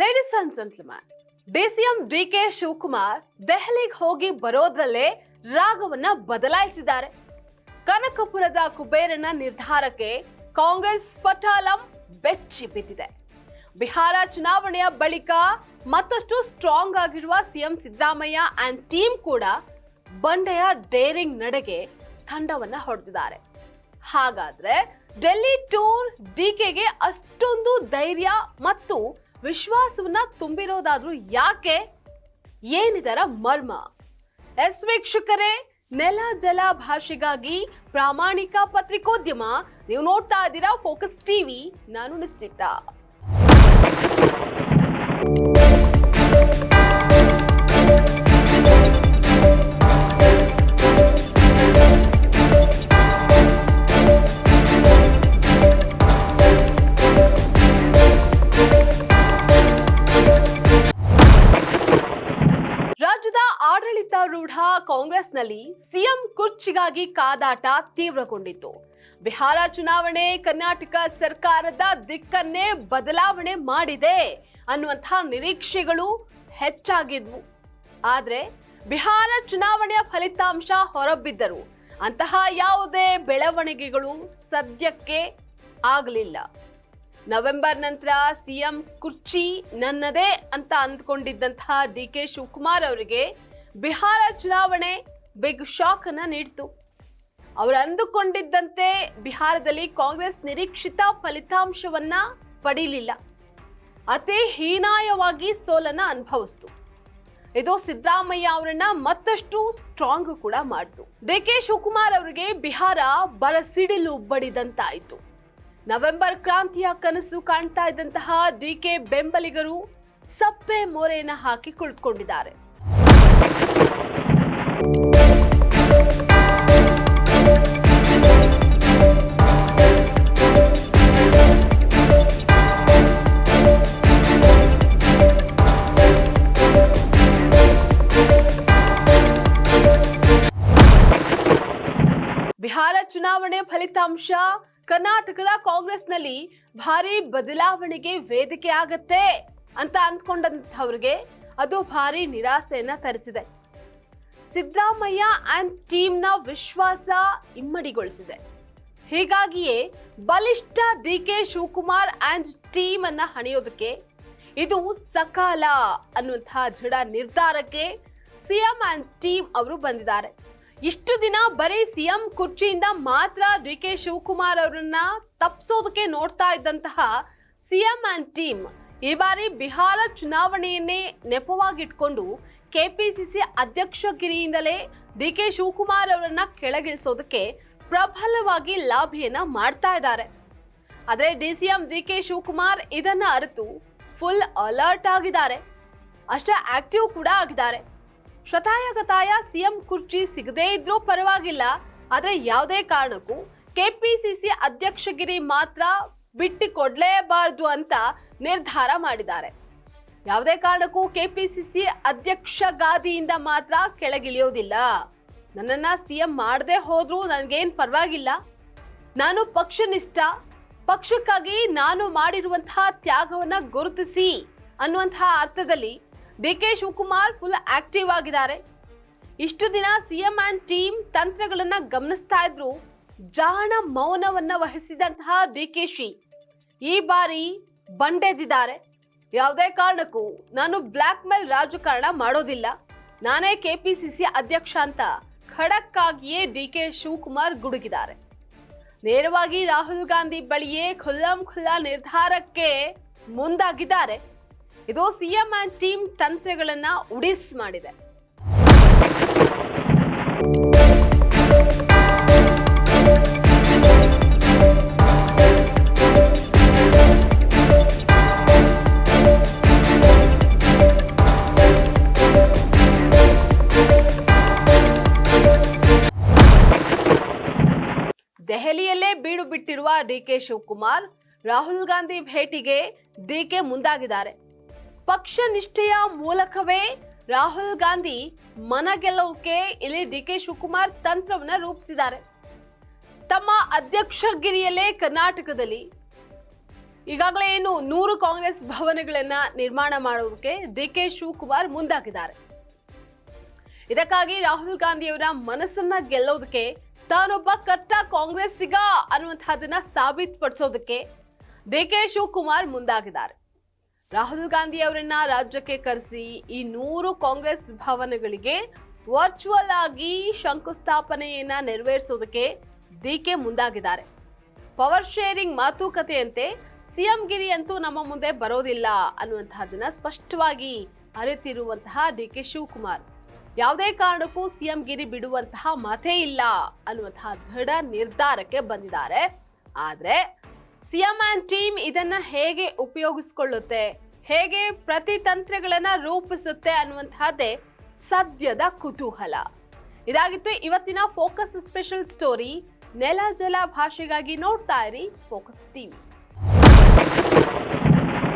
Ladies and C DCM D K Shivakumar ದೆಹಲಿಗೆ ಹೋಗಿ ಬರೋದ್ರಲ್ಲೇ ರಾಗವನ್ನ ಬದಲಾಯಿಸಿದ್ದಾರೆ. ಕನಕಪುರದ ಕುಬೇರನ ನಿರ್ಧಾರಕ್ಕೆ ಕಾಂಗ್ರೆಸ್ ಪಟಾಲಂ ಬೆಚ್ಚಿ ಬಿದ್ದಿದೆ. ಬಿಹಾರ ಚುನಾವಣೆಯ ಬಳಿಕ ಮತ್ತಷ್ಟು ಸ್ಟ್ರಾಂಗ್ ಆಗಿರುವ ಸಿಎಂ ಸಿದ್ದರಾಮಯ್ಯ ಅಂಡ್ ಟೀಮ್ ಕೂಡ ಬಂಡೆಯ ಡೇರಿಂಗ್ ನಡೆಗೆ ತಂಡವನ್ನ ಹೊಡೆದಿದ್ದಾರೆ. ಹಾಗಾದ್ರೆ ಡೆಲ್ಲಿ ಟೂರ್ ಡಿಕೆಗೆ ಅಷ್ಟೊಂದು ಧೈರ್ಯ ಮತ್ತು ವಿಶ್ವಾಸವನ್ನ ತುಂಬಿರೋದಾದ್ರೂ ಯಾಕೆ? ಏನಿದರ ಮರ್ಮ? ಎಸ್ ವೀಕ್ಷಕರೇ, ನೆಲ ಜಲ ಭಾಷೆಗಾಗಿ ಪ್ರಾಮಾಣಿಕ ಪತ್ರಿಕೋದ್ಯಮ. ನೀವು ನೋಡ್ತಾ ಇದ್ದೀರಾ ಫೋಕಸ್ ಟಿವಿ. ನಾನು ನಿಶ್ಚಿತ. ಕಾಂಗ್ರೆಸ್ನಲ್ಲಿ ಸಿಎಂ ಕುರ್ಚಿಗಾಗಿ ಕಾದಾಟ ತೀವ್ರಗೊಂಡಿತ್ತು. ಬಿಹಾರ ಚುನಾವಣೆ ಕರ್ನಾಟಕ ಸರ್ಕಾರದ ದಿಕ್ಕನ್ನೇ ಬದಲಾವಣೆ ಮಾಡಿದೆ ಅನ್ನುವಂತಹ ನಿರೀಕ್ಷೆಗಳು ಹೆಚ್ಚಾಗಿದ್ವು. ಆದರೆ ಬಿಹಾರ ಚುನಾವಣೆಯ ಫಲಿತಾಂಶ ಹೊರಬಿದ್ದರು ಅಂತಹ ಯಾವುದೇ ಬೆಳವಣಿಗೆಗಳು ಸದ್ಯಕ್ಕೆ ಆಗಲಿಲ್ಲ. ನವೆಂಬರ್ ನಂತರ ಸಿಎಂ ಕುರ್ಚಿ ನನ್ನದೇ ಅಂತ ಅಂದ್ಕೊಂಡಿದ್ದಂತಹ ಡಿ ಕೆ ಶಿವಕುಮಾರ್ ಅವರಿಗೆ ಬಿಹಾರ ಚುನಾವಣೆ ಬಿಗ್ ಶಾಕ್ ಅನ್ನ ನೀಡಿತು. ಅವರು ಅಂದುಕೊಂಡಿದ್ದಂತೆ ಬಿಹಾರದಲ್ಲಿ ಕಾಂಗ್ರೆಸ್ ನಿರೀಕ್ಷಿತ ಫಲಿತಾಂಶವನ್ನ ಪಡೀಲಿಲ್ಲ. ಅತಿ ಹೀನಾಯವಾಗಿ ಸೋಲನ್ನ ಅನುಭವಿಸ್ತು. ಇದು ಸಿದ್ದರಾಮಯ್ಯ ಅವರನ್ನ ಮತ್ತಷ್ಟು ಸ್ಟ್ರಾಂಗ್ ಕೂಡ ಮಾಡಿತು. ಡಿ ಕೆ ಶಿವಕುಮಾರ್ ಅವರಿಗೆ ಬಿಹಾರ ಬರಸಿಡಿಲು ಬಡಿದಂತಾಯಿತು. ನವೆಂಬರ್ ಕ್ರಾಂತಿಯ ಕನಸು ಕಾಣ್ತಾ ಇದ್ದಂತಹ ಡಿ ಕೆ ಬೆಂಬಲಿಗರು ಸಪ್ಪೆ ಮೋರೆಯನ್ನು ಹಾಕಿ ಕುಳಿತುಕೊಂಡಿದ್ದಾರೆ. ಬಿಹಾರ ಚುನಾವಣೆ ಫಲಿತಾಂಶ. ಕರ್ನಾಟಕದ ಕಾಂಗ್ರೆಸ್ನಲ್ಲಿ ಭಾರಿ ಬದಲಾವಣೆಗೆ ವೇದಿಕೆ ಆಗತ್ತೆ ಅಂತ ಅಂದ್ಕೊಂಡಂಥವ್ರಿಗೆ ಅದು ಭಾರಿ ನಿರಾಸೆಯನ್ನ ತರಿಸಿದೆ. ಸಿದ್ದರಾಮಯ್ಯ ಅಂಡ್ ಟೀಮ್ನ ವಿಶ್ವಾಸ ಇಮ್ಮಡಿಗೊಳಿಸಿದೆ. ಹೀಗಾಗಿಯೇ ಬಲಿಷ್ಠ D K Shivakumar and team ಅನ್ನ ಹಣಿಯೋದಕ್ಕೆ ಇದು ಸಕಾಲ ಅನ್ನುವಂತಹ ದೃಢ ನಿರ್ಧಾರಕ್ಕೆ ಸಿಎಂ ಅಂಡ್ ಟೀಮ್ ಅವರು ಬಂದಿದ್ದಾರೆ. ಇಷ್ಟು ದಿನ ಬರೀ ಸಿಎಂ ಕುರ್ಚಿಯಿಂದ ಮಾತ್ರ ಡಿ ಕೆ ಶಿವಕುಮಾರ್ ಅವರನ್ನ ತಪ್ಪಿಸೋದಕ್ಕೆ ನೋಡ್ತಾ ಇದ್ದಂತಹ ಸಿಎಂ ಅಂಡ್ ಟೀಮ್ ಈ ಬಾರಿ ಬಿಹಾರ ಚುನಾವಣೆಯನ್ನೇ ನೆಪವಾಗಿಟ್ಕೊಂಡು ಕೆಪಿಸಿಸಿ ಅಧ್ಯಕ್ಷಗಿರಿಯಿಂದಲೇ ಡಿ ಕೆ ಶಿವಕುಮಾರ್ ಅವರನ್ನ ಕೆಳಗಿಳಿಸೋದಕ್ಕೆ ಪ್ರಬಲವಾಗಿ ಲಾಭಿಯನ್ನ ಮಾಡ್ತಾ ಇದ್ದಾರೆ. ಆದರೆ D C M D K Shivakumar ಇದನ್ನ ಅರಿತು ಫುಲ್ ಅಲರ್ಟ್ ಆಗಿದ್ದಾರೆ. ಅಷ್ಟೇ ಆಕ್ಟಿವ್ ಕೂಡ ಆಗಿದ್ದಾರೆ. ಶತಾಯಗತಾಯ ಸಿಎಂ ಕುರ್ಚಿ ಸಿಗದೇ ಇದ್ರೂ ಪರವಾಗಿಲ್ಲ. ಆದರೆ ಯಾವುದೇ ಕಾರಣಕ್ಕೂ ಕೆಪಿಸಿಸಿ ಅಧ್ಯಕ್ಷಗಿರಿ ಮಾತ್ರ ಬಿಟ್ಟು ಕೊಡಲೇಬಾರದು ಅಂತ ನಿರ್ಧಾರ ಮಾಡಿದ್ದಾರೆ. ಯಾವುದೇ ಕಾರಣಕ್ಕೂ ಕೆಪಿಸಿಸಿ ಅಧ್ಯಕ್ಷ ಗಾದಿಯಿಂದ ಮಾತ್ರ ಕೆಳಗಿಳಿಯೋದಿಲ್ಲ. ನನ್ನನ್ನ ಸಿಎಂ ಮಾಡದೆ ಹೋದ್ರೂ ನನಗೇನು ಪರವಾಗಿಲ್ಲ. ನಾನು ಪಕ್ಷನಿಷ್ಠ. ಪಕ್ಷಕ್ಕಾಗಿ ನಾನು ಮಾಡಿರುವಂತಹ ತ್ಯಾಗವನ್ನ ಗುರುತಿಸಿ ಅನ್ನುವಂತಹ ಅರ್ಥದಲ್ಲಿ D K Shivakumar full active ಆಗಿದ್ದಾರೆ. ಇಷ್ಟು ದಿನ ಸಿಎಂ ಆ್ಯಂಡ್ ಟೀಮ್ ತಂತ್ರಗಳನ್ನ ಗಮನಿಸ್ತಾ ಇದ್ರು. ಜಾಣ ಮೌನವನ್ನ ವಹಿಸಿದಂತಹ ಡಿ ಕೆ ಶಿ ಈ ಬಾರಿ ಬಂಡೆದಿದ್ದಾರೆ. ಯಾವುದೇ ಕಾರಣಕ್ಕೂ ನಾನು ಬ್ಲ್ಯಾಕ್ ಮೇಲ್ ರಾಜಕಾರಣ ಮಾಡೋದಿಲ್ಲ. ನಾನೇ ಕೆಪಿಸಿಸಿ ಅಧ್ಯಕ್ಷ ಅಂತ ಖಡಕ್ ಆಗಿಯೇ ಡಿ ಕೆ ಶಿವಕುಮಾರ್ ಗುಡುಗಿದ್ದಾರೆ. ನೇರವಾಗಿ ರಾಹುಲ್ ಗಾಂಧಿ ಬಳಿಯೇ ಖುಲ್ಲಂ ಖುಲ್ಲಾ ನಿರ್ಧಾರಕ್ಕೆ ಮುಂದಾಗಿದ್ದಾರೆ. ಇದು ಸಿಎಂ ಆ್ಯಂಡ್ ಟೀಮ್ ತಂತ್ರಗಳನ್ನು ಉಡಿಸ್ ಮಾಡಿದೆ. ಬಿಟ್ಟಿರುವ ಡಿಕೆ ಶಿವಕುಮಾರ್, ರಾಹುಲ್ ಗಾಂಧಿ ಭೇಟಿಗೆ ಡಿಕೆ ಮುಂದಾಗಿದ್ದಾರೆ. ಪಕ್ಷ ನಿಷ್ಠೆಯ ಮೂಲಕವೇ ರಾಹುಲ್ ಗಾಂಧಿ ಮನ ಗೆಲ್ಲೋಕೆ ಇಲ್ಲಿ ಡಿಕೆ ಶಿವಕುಮಾರ್ ತಂತ್ರವನ್ನ ರೂಪಿಸಿದ್ದಾರೆ. ತಮ್ಮ ಅಧ್ಯಕ್ಷಗಿರಿಯಲ್ಲೇ ಕರ್ನಾಟಕದಲ್ಲಿ. ಈಗಾಗಲೇ ಏನು ನೂರು ಕಾಂಗ್ರೆಸ್ ಭವನಗಳನ್ನ ನಿರ್ಮಾಣ ಮಾಡುವುದಕ್ಕೆ ಡಿ ಕೆ ಶಿವಕುಮಾರ್ ಮುಂದಾಗಿದ್ದಾರೆ. ಇದಕ್ಕಾಗಿ ರಾಹುಲ್ ಗಾಂಧಿಯವರ ಮನಸ್ಸನ್ನ ಗೆಲ್ಲೋದಕ್ಕೆ ತಾನೊಬ್ಬ ಕಟ್ಟ ಕಾಂಗ್ರೆಸ್ಸಿಗ ಅನ್ನುವಂತಹದನ್ನ ಸಾಬೀತುಪಡಿಸೋದಕ್ಕೆ ಡಿ ಕೆ ಶಿವಕುಮಾರ್ ಮುಂದಾಗಿದ್ದಾರೆ. ರಾಹುಲ್ ಗಾಂಧಿ ಅವರನ್ನ ರಾಜ್ಯಕ್ಕೆ ಕರೆಸಿ ಈ ನೂರು ಕಾಂಗ್ರೆಸ್ ಭವನಗಳಿಗೆ ವರ್ಚುವಲ್ ಆಗಿ ಶಂಕುಸ್ಥಾಪನೆಯನ್ನ ನೆರವೇರಿಸೋದಕ್ಕೆ ಡಿ ಕೆ ಮುಂದಾಗಿದ್ದಾರೆ. ಪವರ್ ಶೇರಿಂಗ್ ಮಾತುಕತೆಯಂತೆ ಸಿಎಂ ಗಿರಿ ಅಂತೂ ನಮ್ಮ ಮುಂದೆ ಬರೋದಿಲ್ಲ ಅನ್ನುವಂತಹದನ್ನ ಸ್ಪಷ್ಟವಾಗಿ ಅರಿತಿರುವಂತಹ ಡಿ ಕೆ ಶಿವಕುಮಾರ್. ಯಾವುದೇ ಕಾರಣಕ್ಕೂ ಸಿಎಂ ಗಿರಿ ಬಿಡುವಂತಹ ಮತೇ ಇಲ್ಲ ಅನ್ನುವಂತಹ ದೃಢ ನಿರ್ಧಾರಕ್ಕೆ ಬಂದಿದ್ದಾರೆ. ಆದರೆ ಸಿಎಂ ಆ್ಯಂಡ್ ಟೀಮ್ ಇದನ್ನ ಹೇಗೆ ಉಪಯೋಗಿಸ್ಕೊಳ್ಳುತ್ತೆ? ಹೇಗೆ ಪ್ರತಿ ತಂತ್ರಗಳನ್ನ ರೂಪಿಸುತ್ತೆ ಅನ್ನುವಂತಹದ್ದೇ ಸದ್ಯದ ಕುತೂಹಲ. ಇದಾಗಿತ್ತು ಇವತ್ತಿನ ಫೋಕಸ್ ಸ್ಪೆಷಲ್ ಸ್ಟೋರಿ. ನೆಲ, ಜಲ ಭಾಷೆಗಾಗಿ ನೋಡ್ತಾ ಇರಿ ಫೋಕಸ್ ಟಿವಿ.